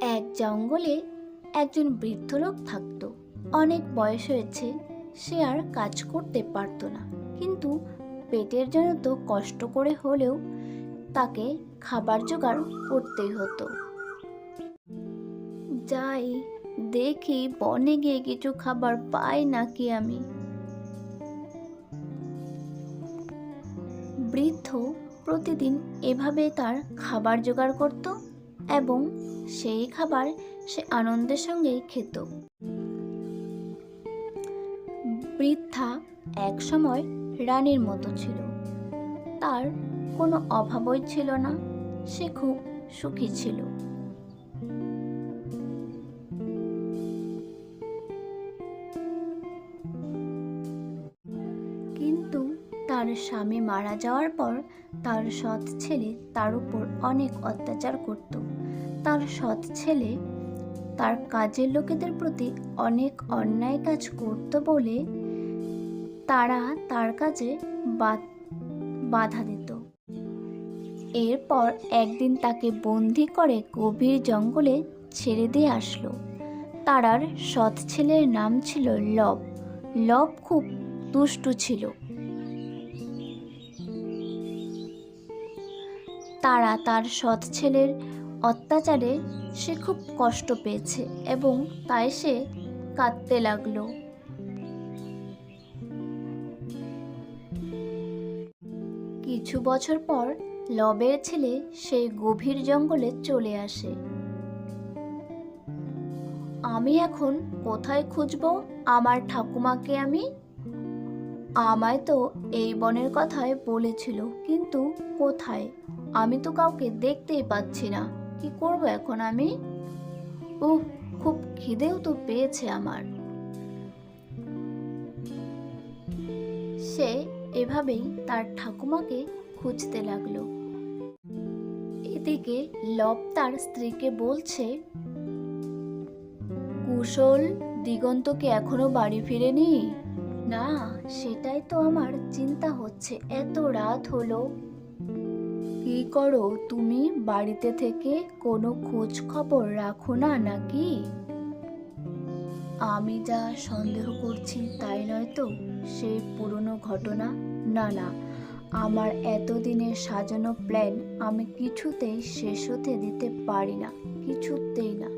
এক জঙ্গলে একজন বৃদ্ধ লোক থাকতো। অনেক বয়স হয়েছে, সে আর কাজ করতে পারতো না। কিন্তু পেটের জন্য তো কষ্ট করে হলেও তাকে খাবার জোগাড় করতেই হতো। যাই, দেখি বনে গিয়ে কিছু খাবার পাই নাকি আমি। বৃদ্ধ প্রতিদিন এভাবে তার খাবার জোগাড় করত? এবং সেই খাবার সে আনন্দের সঙ্গেই খেত। বৃদ্ধা এক সময় রানীর মতো ছিল। তার কোনো অভাবই ছিল না। সে খুব সুখী ছিল। তার স্বামী মারা যাওয়ার পর তার সৎ ছেলে তার উপর অনেক অত্যাচার করত। তার সৎ ছেলে তার কাজের লোকেদের প্রতি অনেক অন্যায় কাজ করত বলে তারা তার কাজে বাধা দিত। এরপর একদিন তাকে বন্দি করে গভীর জঙ্গলে ছেড়ে দিয়ে আসলো। তারার সৎ ছেলের নাম ছিল লব। লব খুব দুষ্টু ছিল। তারা তার সৎ ছেলের অত্যাচারে সে খুব কষ্ট পেয়েছে এবং তাই সে কাঁদতে লাগল। কিছু বছর পর লবের ছেলে সেই গভীর জঙ্গলে চলে আসে। আমি এখন কোথায় খুঁজবো? আমার ঠাকুমাকে আমি আমায় তো এই বনের কথায় বলেছিল, কিন্তু কোথায়? আমি তো কাউকে দেখতেই পাচ্ছি না। কি করব এখন আমি? উহ খুব খিদেও তো পেয়েছে আমার। সে এভাবেই তার ঠাকুমাকে খুঁজতে লাগল। এদিকে লব তার স্ত্রীকে বলছে, কুশল দিগন্ত কি এখনও বাড়ি ফিরেনি? না, সেটাই তো আমার চিন্তা হচ্ছে। এত রাত হলো। কি করো, তুমি বাড়িতে থেকে কোনো খোঁজ খবর রাখো না নাকি? আমি যা সন্দেহ করছি তাই নয় তো সেই পুরনো ঘটনা। না না, আমার এতদিনের সাজানো প্ল্যান আমি কিছুতেই শেষ হতে দিতে পারি না, কিছুতেই না।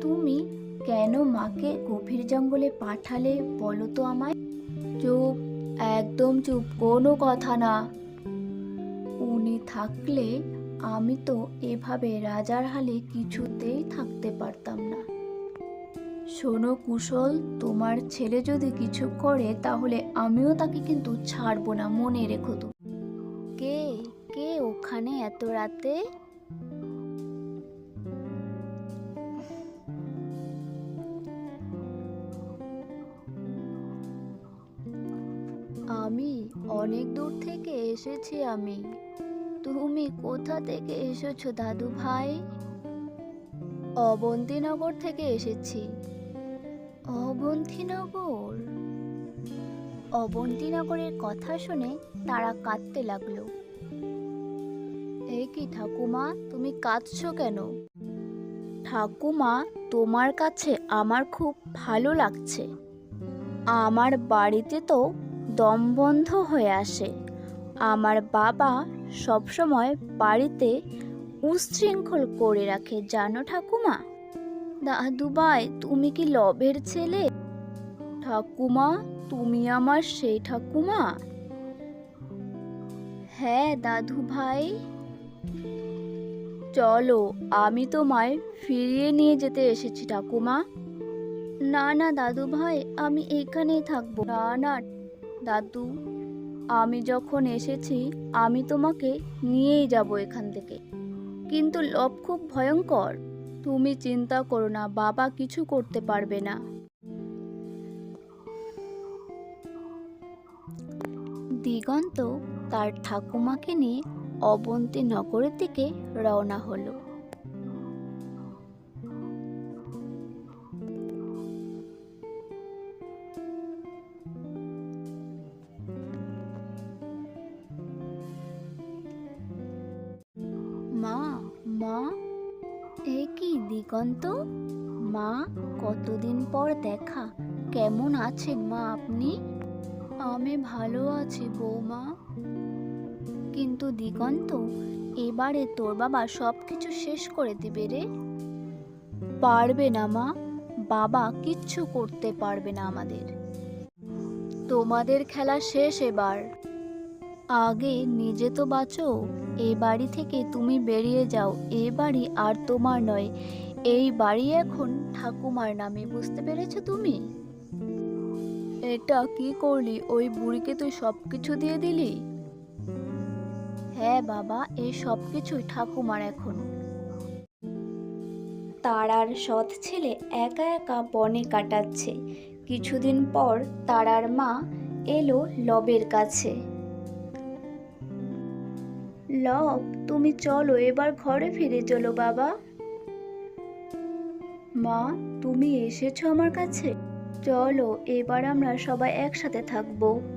তুমি কেন মাকে গভীর জঙ্গলে পাঠালে বলো তো আমায়? চুপ, একদম চুপ, কোনো কথা না। উনি থাকলে আমি তো এভাবে রাজার হালে কিছুতেই থাকতে পারতাম না। শোনো কুশল, তোমার ছেলে যদি কিছু করে, তাহলে আমিও তাকে কিন্তু ছাড়বো না, মনে রেখো তো। কে? কে ওখানে এত রাতে? আমি অনেক দূর থেকে এসেছি আমি। তুমি কোথা থেকে এসেছ, দাদু ভাই? অবন্তীনগর থেকে এসেছি। অবন্তীনগর? অবন্তীনগরের কথা শুনে তারা কাঁদতে লাগল। এই কি ঠাকুমা, তুমি কাঁদছো কেন? ঠাকুমা, তোমার কাছে আমার খুব ভালো লাগছে। আমার বাড়িতে তো দম বন্ধ হয়ে আসে। আমার বাবা সবসময় বাড়িতে উচ্ছৃঙ্খল করে রাখে, জানো ঠাকুমা? দাদু ভাই, তুমি কি লবের ছেলে? ঠাকুমা, তুমি আমার সেই ঠাকুমা? হ্যাঁ দাদু ভাই। চলো, আমি তোমায় ফিরিয়ে নিয়ে যেতে এসেছি ঠাকুমা। না না, দাদু ভাই, আমি এখানেই থাকব। না না দাদু, আমি যখন এসেছি, আমি তোমাকে নিয়েই যাব এখান থেকে। কিন্তু লব খুব ভয়ঙ্কর। তুমি চিন্তা করো না, বাবা কিছু করতে পারবে না। দিগন্ত তার ঠাকুমাকে নিয়ে অবন্তী নগরের দিকে রওনা হলো। এ কি দিগন্ত? মা, কতদিন পর দেখা? কেমন আছেন মা আপনি? আমি ভালো আছি বৌমা। কিন্তু দিগন্ত, এবারে তোর বাবা সব কিছু শেষ করে দিবে রে। পারবে না মা, বাবা কিচ্ছু করতে পারবে না আমাদের। তোমাদের খেলা শেষ এবার। আগে নিজে তো বাঁচো, এ বাড়ি থেকে তুমি বেরিয়ে যাও, এ বাড়ি আর তোমার নয়। এই বাড়ি এখন ঠাকুমার নামে, বুঝতে পেরেছ তুমি? এটা কি করলি? ওই বুড়িকে তুই সব কিছু দিয়ে দিলি? হ্যাঁ বাবা, এই সব কিছুই ঠাকুমার এখন। তারার সৎ ছেলে একা একা বনে কাটাচ্ছে। কিছুদিন পর তারার মা এলো লবের কাছে। লব তুমি চলো, এবার ঘরে ফিরে চলো বাবা। মা, তুমি এসেছ আমার কাছে? চলো, এবার আমরা সবাই একসাথে থাকব।